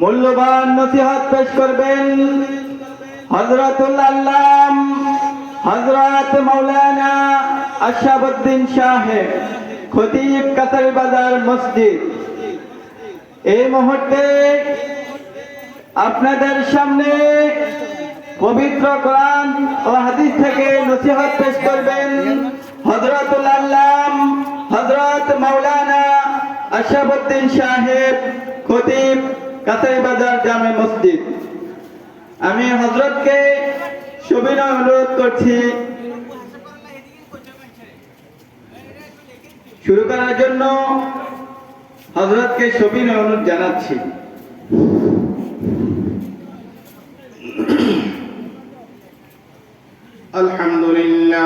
মূল্যবান নসিহত পেশ করবেন হজরতুল আল্লাম হজরত মৌলানা আশাবুদ্দিন সাহেব খতিব কাতারি বাজার মসজিদ। এই মুহূর্তে আপনাদের সামনে পবিত্র কোরআন ও হাদিস থেকে নসিহত পেশ করবেন হজরতুল আল্লাম হজরত মৌলানা আশাবুদ্দিন সাহেব খতিব কাতারি বাজার জামে মসজিদ। আমি হজরতকে সুবিনয় অনুরোধ করছি, শুরু করার জন্য হজরতকে সুবিনয় অনুরোধ জানাচ্ছি। আলহামদুলিল্লাহ।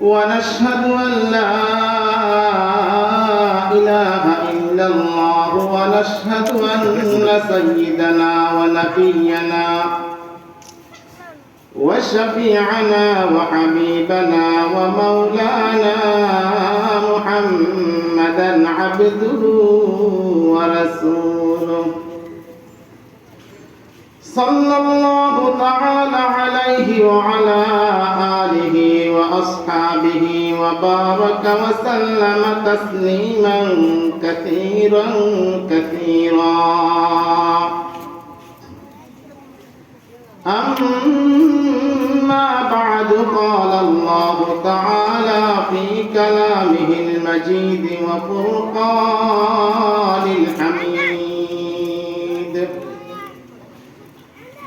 ونشهد أن لا إله إلا الله ونشهد أن سيدنا ونبينا وشفيعنا وحبيبنا ومولانا محمدا عبده ورسوله. صلى الله تعالى عليه وعلى آله وأصحابه وبارك وسلم تسليما كثيرا كثيرا. أما بعد قال الله تعالى في كلامه المجيد وفرقان الحميد.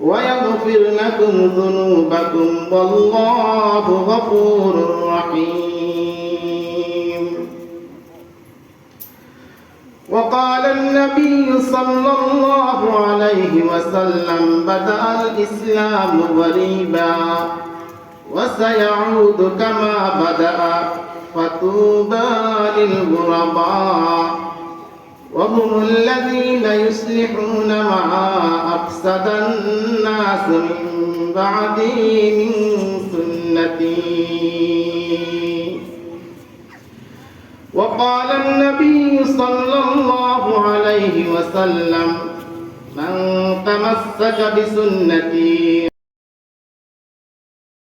ويغفر لكم ذنوبكم والله غفور رحيم. وقال النبي صلى الله عليه وسلم بدأ الإسلام غريبا وسيعود كما بدأ فطوبى للغرباء. وهم الذين يصلحون ما أفسد الناس من بعدي من سنتي. وقال النبي صلى الله عليه وسلم من تمسك بسنتي